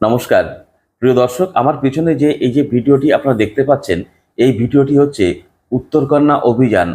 নমস্কার। প্রিয় দর্শক, আমার পিছনে যে এই যে ভিডিওটি আপনারা দেখতে পাচ্ছেন, এই ভিডিওটি হচ্ছে উত্তরকন্যা অভিযান।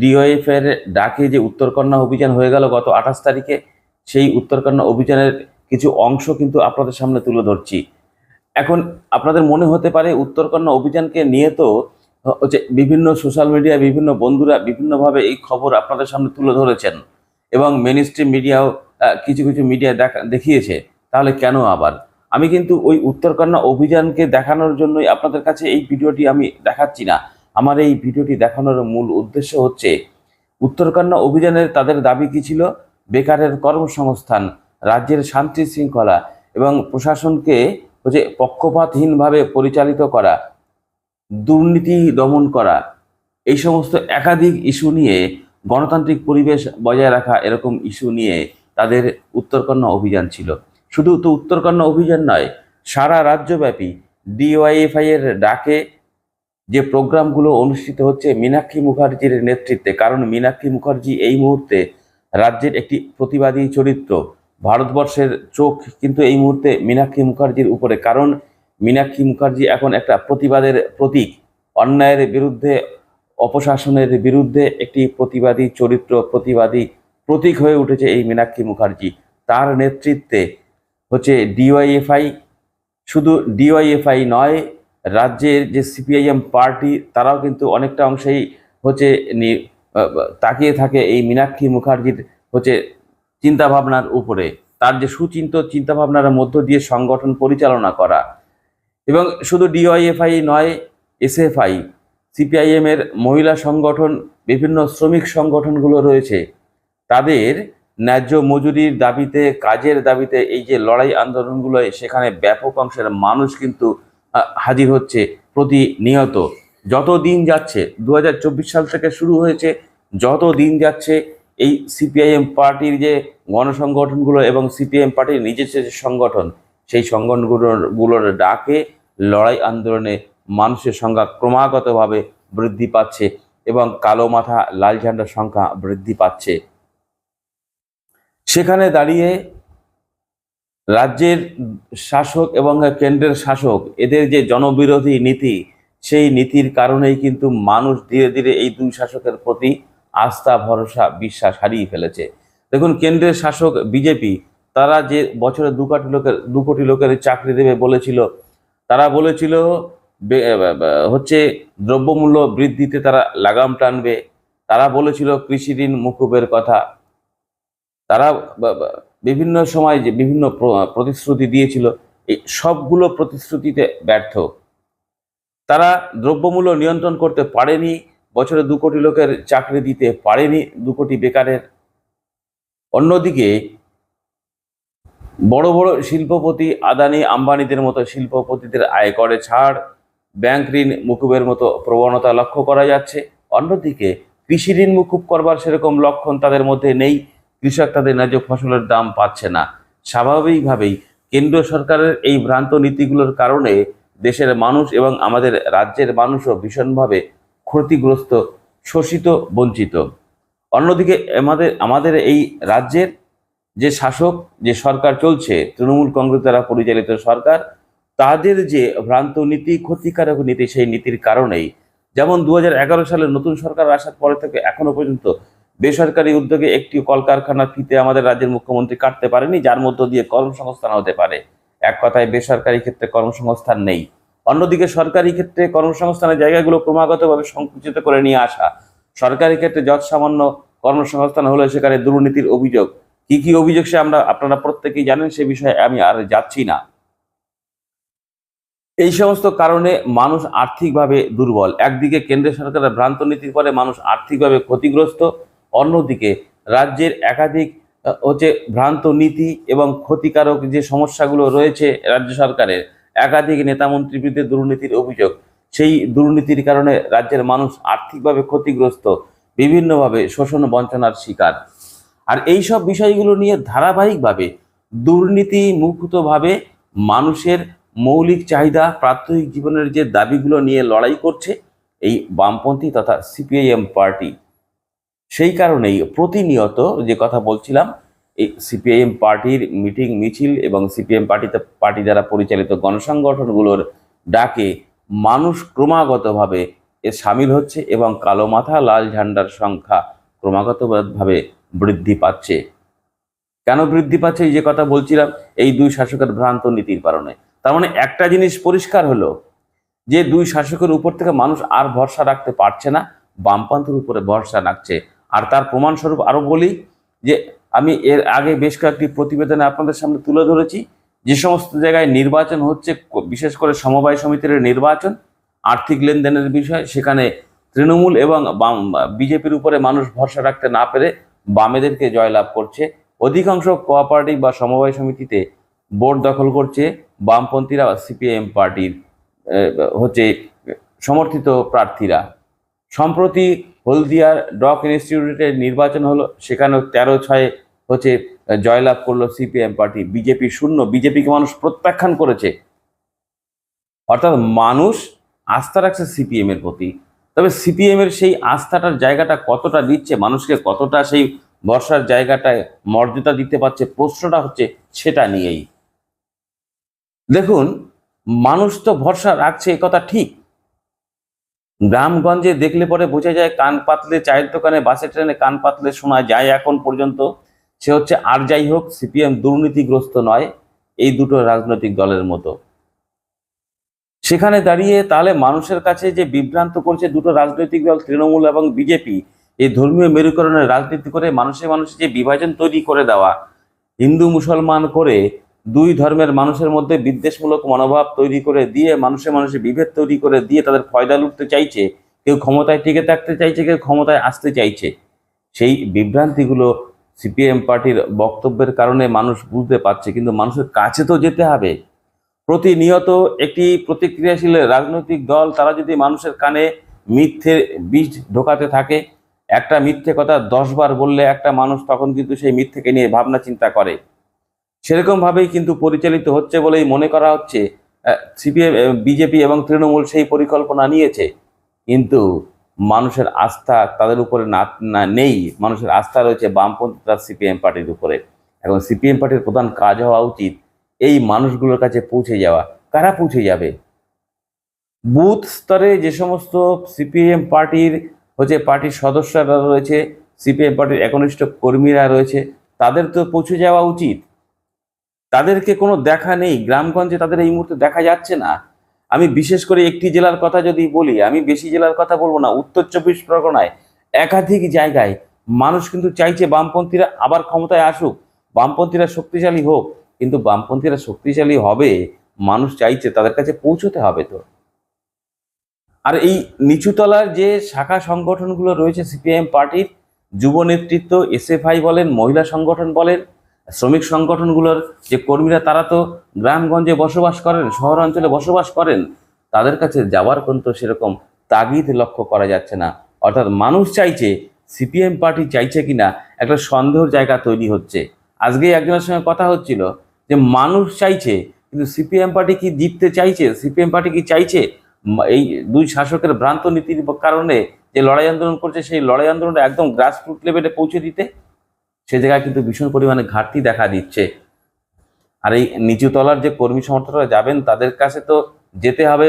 ডিওএফ এর ডাকে যে উত্তরকন্যা অভিযান হয়ে গেল গত আঠাশ তারিখে, সেই উত্তরকন্যা অভিযানের কিছু অংশ কিন্তু আপনাদের সামনে তুলে ধরছি। এখন আপনাদের মনে হতে পারে, উত্তরকন্যা অভিযানকে নিয়ে তো হচ্ছে বিভিন্ন সোশ্যাল মিডিয়া, বিভিন্ন বন্ধুরা বিভিন্নভাবে এই খবর আপনাদের সামনে তুলে ধরেছেন এবং মেন স্ট্রিম মিডিয়াও কিছু কিছু মিডিয়া দেখা, দেখিয়েছে। তাহলে কেন আবার? আমি কিন্তু ওই উত্তরকন্যা অভিযানকে দেখানোর জন্যই আপনাদের কাছে এই ভিডিওটি আমি দেখাচ্ছি না। আমার এই ভিডিওটি দেখানোর মূল উদ্দেশ্য হচ্ছে উত্তরকন্যা অভিযানের তাদের দাবি কি ছিল? বেকারের কর্মসংস্থান, রাজ্যের শান্তি শৃঙ্খলা এবং প্রশাসনকে হচ্ছে পক্ষপাতহীনভাবে পরিচালিত করা, দুর্নীতি দমন করা, এই সমস্ত একাধিক ইস্যু নিয়ে, গণতান্ত্রিক পরিবেশ বজায় রাখা এরকম ইস্যু নিয়ে তাদের উত্তরকন্যা অভিযান ছিল। শুধু তো উত্তরকন্যা অভিযান নয়, সারা রাজ্যব্যাপী ডিওয়াইএফআই এর ডাকে যে প্রোগ্রামগুলো অনুষ্ঠিত হচ্ছে, মীনাক্ষী মুখার্জির নেতৃত্বে। কারণ মীনাক্ষী মুখার্জি এই মুহূর্তে রাজ্যের একটি প্রতিবাদী চরিত্র। ভারতবর্ষের চোখ কিন্তু এই মুহূর্তে মীনাক্ষী মুখার্জির উপরে। কারণ মীনাক্ষী মুখার্জি এখন একটা প্রতিবাদের প্রতীক। অন্যায়ের বিরুদ্ধে, অপশাসনের বিরুদ্ধে একটি প্রতিবাদী চরিত্র, প্রতিবাদী প্রতীক হয়ে উঠেছে এই মীনাক্ষী মুখার্জি। তার নেতৃত্বে হচ্ছে ডিওয়াইএফআই শুধু ডিওয়াইএফআই নয়, রাজ্যের যে সিপিআইএম পার্টি, তারাও কিন্তু অনেকটা অংশেই হচ্ছে তাকিয়ে থাকে এই মীনাক্ষী মুখার্জির হচ্ছে চিন্তাভাবনার উপরে। তার যে সুচিন্ত চিন্তাভাবনার মধ্য দিয়ে সংগঠন পরিচালনা করা। এবং শুধু ডিওয়াইএফআই নয় এসএফআই সিপিআইএম এর মহিলা সংগঠন, বিভিন্ন শ্রমিক সংগঠনগুলো রয়েছে। তাদের ন্যায্য মজুরির দাবিতে, কাজের দাবিতে এই যে লড়াই আন্দোলনগুলো, সেখানে ব্যাপক অংশের মানুষ কিন্তু হাজির হচ্ছে প্রতিনিয়ত। যত দিন যাচ্ছে দু হাজার চব্বিশ সাল থেকে শুরু হয়েছে, যত দিন যাচ্ছে, এই সিপিআইএম পার্টির যে গণসংগঠনগুলো এবং সিপিআইএম পার্টির নিজস্ব যে সংগঠন, সেই সংগঠনগুলোর, গুলোর ডাকে লড়াই আন্দোলনে মানুষের সংখ্যা ক্রমাগতভাবে বৃদ্ধি পাচ্ছে এবং কালো মাথা, লাল ঝান্ডার সংখ্যা বৃদ্ধি পাচ্ছে। সেখানে দাঁড়িয়ে রাজ্যের শাসক এবং কেন্দ্রের শাসক, এদের যে জনবিরোধী নীতি, সেই নীতির কারণেই কিন্তু মানুষ ধীরে ধীরে এই দুই শাসকের প্রতি আস্থা, ভরসা, বিশ্বাস হারিয়ে ফেলেছে। দেখুন, কেন্দ্রের শাসক বিজেপি, তারা যে বছরে দু কোটি লোকের, দু কোটি লোকের চাকরি দেবে বলেছিল, তারা বলেছিল হচ্ছে দ্রব্যমূল্য বৃদ্ধিতে তারা লাগাম টানবে। তারা বলেছিল, কৃষি ঋণ মুকুবের কথা। তারা বিভিন্ন সময় যে বিভিন্ন প্র- প্রতিশ্রুতি দিয়েছিল এই সবগুলো প্রতিশ্রুতিতে ব্যর্থ। তারা দ্রব্যমূল্য নিয়ন্ত্রণ করতে পারেনি, বছরে দু কোটি লোকের চাকরি দিতে পারেনি দু কোটি বেকারের। অন্যদিকে, বড় বড় শিল্পপতি আদানি আম্বানিদের মতো শিল্পপতিদের আয় করে ছাড়, ব্যাংক ঋণ মুকুবের মতো প্রবণতা লক্ষ্য করা যাচ্ছে। অন্যদিকে, কৃষি ঋণ মুকুব করবার সেরকম লক্ষণ তাদের মধ্যে নেই। কৃষক তাদের ন্যায্য ফসলের দাম পাচ্ছে না। স্বাভাবিকভাবেই কেন্দ্রীয় সরকারের এই ভ্রান্ত নীতিগুলোর কারণে দেশের মানুষ এবং আমাদের রাজ্যের মানুষও ভীষণভাবে ক্ষতিগ্রস্ত, শোষিত, বঞ্চিত। অন্যদিকে আমাদের আমাদের এই রাজ্যের যে শাসক, যে সরকার চলছে, তৃণমূল কংগ্রেস দ্বারা পরিচালিত সরকার, তাদের যে ভ্রান্ত নীতি, ক্ষতিকারক নীতি, সেই নীতির কারণেই, যেমন দু হাজার এগারো সালে নতুন সরকার আসার পরে থেকে এখনও পর্যন্ত বেসরকারি উদ্যোগে একটি কলকারখানা ফিতে আমাদের রাজ্যের মুখ্যমন্ত্রী কাটতে পারেনি, যার মধ্য দিয়ে কর্মসংস্থান হতে পারে। এক কথায়, বেসরকারি ক্ষেত্রে কর্মসংস্থান নেই। অন্যদিকে, সরকারি ক্ষেত্রে কর্মসংস্থানের জায়গাগুলো ক্রমাগতভাবে সংকুচিত করে নিয়ে আসা। সরকারি ক্ষেত্রে যৎ সামান্য কর্মসংস্থান হলে, সেখানে দুর্নীতির অভিযোগ। কি কি অভিযোগ সে আমরা, আপনারা প্রত্যেকেই জানেন, সে বিষয়ে আমি আর যাচ্ছি না। এই সমস্ত কারণে মানুষ আর্থিকভাবে দুর্বল। একদিকে কেন্দ্রীয় সরকারের ভ্রান্ত নীতির ফলে মানুষ আর্থিকভাবে ক্ষতিগ্রস্ত। অন্যদিকে রাজ্যের একাধিক হচ্ছে ভ্রান্ত নীতি এবং ক্ষতিকারক যে সমস্যাগুলো রয়েছে রাজ্য সরকারের, একাধিক নেতামন্ত্রীর বিরুদ্ধে দুর্নীতির অভিযোগ, সেই দুর্নীতির কারণে রাজ্যের মানুষ আর্থিকভাবে ক্ষতিগ্রস্ত, বিভিন্নভাবে শোষণ বঞ্চনার শিকার। আর এই সব বিষয়গুলো নিয়ে ধারাবাহিকভাবে দুর্নীতি মুক্তভাবে মানুষের মৌলিক চাহিদা, প্রাত্যহিক জীবনের যে দাবিগুলো নিয়ে লড়াই করছে, এই বামপন্থী তথা সিপিআইএম পার্টি। সেই কারণেই প্রতিনিয়ত যে কথা বলছিলাম, এই সিপিআইএম পার্টির মিটিং মিছিল এবং সিপিএম পার্টিতে, পার্টি দ্বারা পরিচালিত গণসংগঠনগুলোর ডাকে মানুষ ক্রমাগতভাবে এ সামিল হচ্ছে এবং কালো মাথা, লাল ঝান্ডার সংখ্যা ক্রমাগতভাবে বৃদ্ধি পাচ্ছে। কেন বৃদ্ধি পাচ্ছে? এই যে কথা বলছিলাম, এই দুই শাসকের ভ্রান্ত নীতির কারণে। তার মানে একটা জিনিস পরিষ্কার হলো, যে দুই শাসকের উপর থেকে মানুষ আর ভরসা রাখতে পারছে না, বামপন্থের উপরে ভরসা রাখছে আর তার প্রমাণস্বরূপ আরও বলি যে আমি এর আগে বেশ কয়েকটি প্রতিবেদনে আপনাদের সামনে তুলে ধরেছি, যে সমস্ত জায়গায় নির্বাচন হচ্ছে বিশেষ করে সমবায় সমিতির নির্বাচন, আর্থিক লেনদেনের বিষয়, সেখানে তৃণমূল এবং বাম, বিজেপির উপরে মানুষ ভরসা রাখতে না পেরে বামেদেরকে জয়লাভ করছে। অধিকাংশ কোঅপারেটিভ বা সমবায় সমিতিতে বোর্ড দখল করছে, বামপন্থীরা সিপিএম পার্টির হচ্ছে, সমর্থিত প্রার্থীরা। সম্প্রতি হলদিয়ার ডক ইনস্টিটিউটের নির্বাচন হলো, সেখানেও তেরো ছয়ে হচ্ছে জয়লাভ করল সিপিএম পার্টি, বিজেপি শূন্য, বিজেপিকে মানুষ প্রত্যাখ্যান করেছে। অর্থাৎ মানুষ আস্থা রাখছে সিপিএম এর প্রতি। তবে সিপিএম এর সেই আস্থাটার জায়গাটা কতটা দিচ্ছে, মানুষকে কতটা সেই বর্ষার জায়গাটায় মর্যাদা দিতে পারছে, প্রশ্নটা হচ্ছে সেটা নিয়েই। দেখুন, মানুষ তো ভরসা রাখছে কথা ঠিক গ্রামগঞ্জে দেখলে পরে বোঝা যায় কান পাতলে চায়ের দোকানে, বাসে, ট্রেনে কান পাতলে শোনা যায় এখন পর্যন্ত। সে হচ্ছে আর যাই হোক, সিপিএম দুর্নীতিগ্রস্ত নয়, এই দুটো রাজনৈতিক দলের মতো। সেখানে দাঁড়িয়ে তাহলে মানুষের কাছে যে বিভ্রান্ত করছে দুটো রাজনৈতিক দল, তৃণমূল এবং বিজেপি, এই ধর্মীয় মেরুকরণের রাজনীতি করে মানুষে মানুষে যে বিভাজন তৈরি করে দেওয়া, হিন্দু, মুসলমান করে দুই ধর্মের মানুষের মধ্যে বিদ্বেষমূলক মনোভাব তৈরি করে দিয়ে, মানুষে মানুষে বিভেদ তৈরি করে দিয়ে তাদের ফয়দা লুটতে চাইছে, কেউ ক্ষমতায় টিকে থাকতে চাইছে, কেউ ক্ষমতায় আসতে চাইছে। সেই বিভ্রান্তিগুলো সিপিএম পার্টির বক্তব্যের কারণে মানুষ বুঝতে পারছে, কিন্তু মানুষের কাছে তো যেতে হবে। প্রতিনিয়ত একটি প্রতিক্রিয়াশীল রাজনৈতিক দল, তারা যদি মানুষের কানে মিথ্যের বীজ ঢোকাতে থাকে, একটা মিথ্যে কথা দশবার বললে একটা মানুষ তখন কিন্তু সেই মিথ্যেকে নিয়ে ভাবনা চিন্তা করে। সেরকম ভাবেই কিন্তু পরিচালিত হচ্ছে বলেই মনে করা হচ্ছে সিপিএম বিজেপি এবং তৃণমূল সেই পরিকল্পনা নিয়েছে। কিন্তু মানুষের আস্থা তাদের উপরে না নেই। মানুষের আস্থা রয়েছে বামপন্থী তার সিপিএম পার্টির উপরে। এখন সিপিএম পার্টির প্রধান কাজ হওয়া উচিত এই মানুষগুলোর কাছে পৌঁছে যাওয়া। কারা পৌঁছে যাবে? বুথ স্তরে যে সমস্ত সিপিএম পার্টির হচ্ছে পার্টির সদস্যরা রয়েছে, সিপিএম পার্টির একনিষ্ঠ কর্মীরা রয়েছে, তাদের তো পৌঁছে যাওয়া উচিত। তাদেরকে কোনো দেখা নেই। গ্রামগঞ্জে তাদের এই মুহূর্তে দেখা যাচ্ছে না। আমি বিশেষ করে একটি জেলার কথা যদি বলি, আমি বেশি জেলার কথা বলব না, উত্তর চব্বিশ পরগনায় একাধিক জায়গায় মানুষ কিন্তু চাইছে বামপন্থীরা আবার ক্ষমতায় আসুক। বামপন্থীরা শক্তিশালী হোক, কিন্তু বামপন্থীরা শক্তিশালী হবে, মানুষ চাইছে তাদের কাছে পৌঁছতে হবে তো। আর এই নিচুতলার যে শাখা সংগঠনগুলো রয়েছে, সিপিআইএম পার্টির, যুব নেতৃত্ব, এসএফআই বলেন, মহিলা সংগঠন বলেন শ্রমিক সংগঠনগুলোর যে কর্মীরা, তারা তো গ্রামগঞ্জে বসবাস করেন শহর অঞ্চলে বসবাস করেন, তাদের কাছে যাওয়ার কিন্তু সেরকম তাগিদ লক্ষ্য করা যাচ্ছে না। অর্থাৎ মানুষ চাইছে, সিপিএম পার্টি চাইছে কিনা, একটা সন্দেহের জায়গা তৈরি হচ্ছে। আজকে একজনের সঙ্গে কথা হচ্ছিল যে, মানুষ চাইছে, কিন্তু সিপিএম পার্টি কি জিততে চাইছে? সিপিএম পার্টি কি চাইছে? এই দুই শাসকের ভ্রান্ত নীতির কারণে যে লড়াই আন্দোলন করছে, সেই লড়াই আন্দোলনটা একদম গ্রাসরুট লেভেলে পৌঁছে দিতে সে জায়গায় কিন্তু ভীষণ পরিমাণে ঘাটতি দেখা দিচ্ছে। আর এই নিচু তলার যে কর্মী সমর্থকরা যাবেন, তাদের কাছে তো যেতে হবে।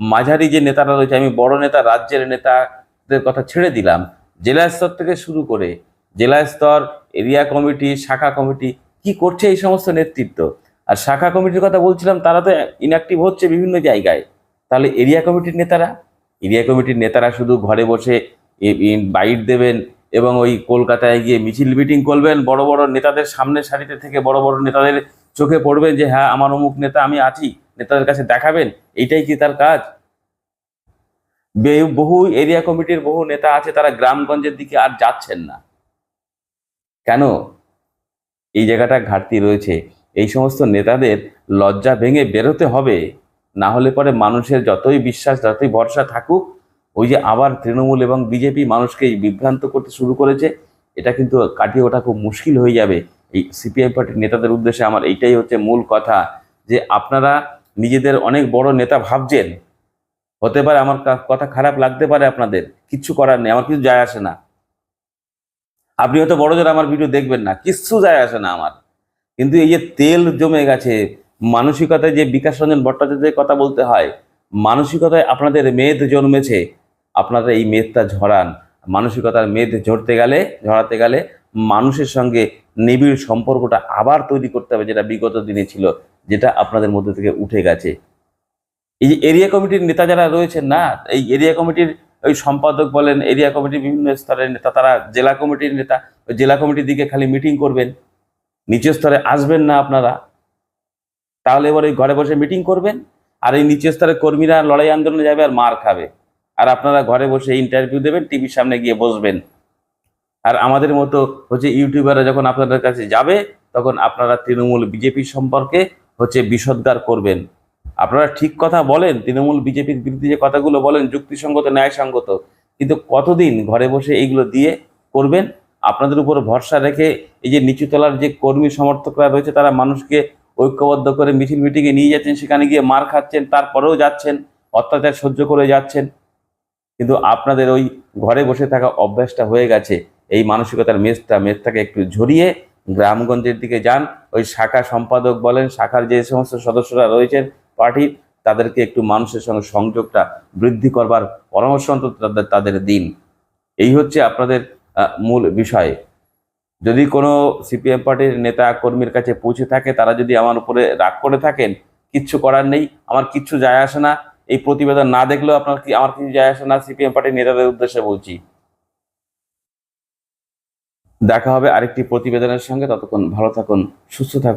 মাঝারি যে নেতারা রয়েছে, আমি বড় নেতা, রাজ্যের নেতাদের কথা ছেড়ে দিলাম। জেলা স্তর থেকে শুরু করে জেলা স্তর, এরিয়া কমিটি, শাখা কমিটি কি করছে এই সমস্ত নেতৃত্ব? আর শাখা কমিটির কথা বলছিলাম, তারা তো ইনঅ্যাক্টিভ হচ্ছে বিভিন্ন জায়গায়। তাহলে এরিয়া কমিটির নেতারা? এরিয়া কমিটির নেতারা শুধু ঘরে বসে বাইট দেবেন এবং ওই কলকাতায় গিয়ে মিছিল মিটিং করবেন, বড় বড় নেতাদের সামনে সারিতে থেকে বড় বড় নেতাদের চোখে পড়বেন যে হ্যাঁ আমার অমুক নেতা, আমি আছি। নেতাদের কাছে দেখাবেন, এইটাই কি তার কাজ? বহু এরিয়া কমিটির বহু নেতা আছে, তারা গ্রামগঞ্জের দিকে আর যাচ্ছেন না। কেন? এই জায়গাটা ঘাটতি রয়েছে। এই সমস্ত নেতাদের লজ্জা ভেঙে বেরোতে হবে। না হলে পরে মানুষের যতই বিশ্বাস, যতই ভরসা থাকুক ওই যে আবার তৃণমূল এবং বিজেপি মানুষকে বিভ্রান্ত করতে শুরু করেছে, এটা কিন্তু কাটিয়ে ওঠা খুব মুশকিল হয়ে যাবে। এই সিপিআই পার্টির নেতাদের উদ্দেশ্যে আমার এইটাই হচ্ছে মূল কথা যে আপনারা নিজেদের অনেক বড় নেতা ভাবছেন, হতে পারে আমার কথা খারাপ লাগতে পারে আপনাদের, কিচ্ছু করার নেই, আমার কিছু যায় আসে না। আপনি হয়তো বড় আমার ভিডিও দেখবেন না, কিচ্ছু যায় আসে না আমার। কিন্তু এই যে তেল জমে গেছে, মানসিকতায় যে বিকাশ রঞ্জন ভট্টাচার্যের কথা বলতে হয়, মানসিকতায় আপনাদের মেদ জন্মেছে আপনারা এই মেদটা ঝরান, মানসিকতার মেদ ঝরতে গেলে, ঝরাতে গেলে মানুষের সঙ্গে নিবিড় সম্পর্কটা আবার তৈরি করতে হবে, যেটা বিগত দিনে ছিল, যেটা আপনাদের মধ্যে থেকে উঠে গেছে। এই যে এরিয়া কমিটির নেতা যারা রয়েছেন না, এই এরিয়া কমিটির ওই সম্পাদক বলেন, এরিয়া কমিটির বিভিন্ন স্তরের নেতা, তারা জেলা কমিটির নেতা, ওই জেলা কমিটির দিকে খালি মিটিং করবেন, নিচের স্তরে আসবেন না আপনারা। তাহলে এবার ওই ঘরে বসে মিটিং করবেন, আর এই নিচের স্তরের কর্মীরা লড়াই আন্দোলনে যাবে আর মার খাবে। আর আপনারা ঘরে বসে ইন্টারভিউ দেবেন টিভির সামনে গিয়ে বসবেন। আর আমাদের মতো হচ্ছে ইউটিউবাররা যখন আপনাদের কাছে যাবে, তখন আপনারা তৃণমূল বিজেপি সম্পর্কে হচ্ছে বিষদগার করবেন। আপনারা ঠিক কথা বলেন, তৃণমূল বিজেপির বিরুদ্ধে যে কথাগুলো বলেন, যুক্তিসঙ্গত, ন্যায়সঙ্গত, কিন্তু কতদিন ঘরে বসে এইগুলো দিয়ে করবেন? আপনাদের উপর ভরসা রেখে এই যে নিচুতলার যে কর্মী সমর্থকরা রয়েছে, তারা মানুষকে ঐক্যবদ্ধ করে মিছিল মিটিংয়ে নিয়ে যাচ্ছেন, সেখানে গিয়ে মার খাচ্ছেন, তারপরেও যাচ্ছেন, অত্যাচার সহ্য করে যাচ্ছেন। কিন্তু আপনাদের ওই ঘরে বসে থাকা অভ্যাসটা হয়ে গেছে, এই মানসিকতার মেজটা মেজটাকে একটু ঝরিয়ে গ্রামগঞ্জের দিকে যান। ওই শাখা সম্পাদক বলেন, শাখার যে সমস্ত সদস্যরা রয়েছেন পার্টির তাদেরকে একটু মানুষের সঙ্গে সংযোগটা বৃদ্ধি করবার পরামর্শ অন্তত তাদের দিন। এই হচ্ছে আপনাদের মূল বিষয়। যদি কোনো সিপিএম পার্টির নেতা কর্মীর কাছে পৌঁছে থাকে, তারা যদি আমার উপরে রাগ করে থাকেন, কিচ্ছু করার নেই, আমার কিচ্ছু যায় আসে না এই প্রতিবেদন না দেখলেও আপনার কি, আমার কিছু যায় আসে না সিপিএম পার্টির নেতাদের উদ্দেশ্যে বলছি। দেখা হবে আরেকটি প্রতিবেদনের সঙ্গে, ততক্ষণ ভালো থাকুন, সুস্থ থাকুন।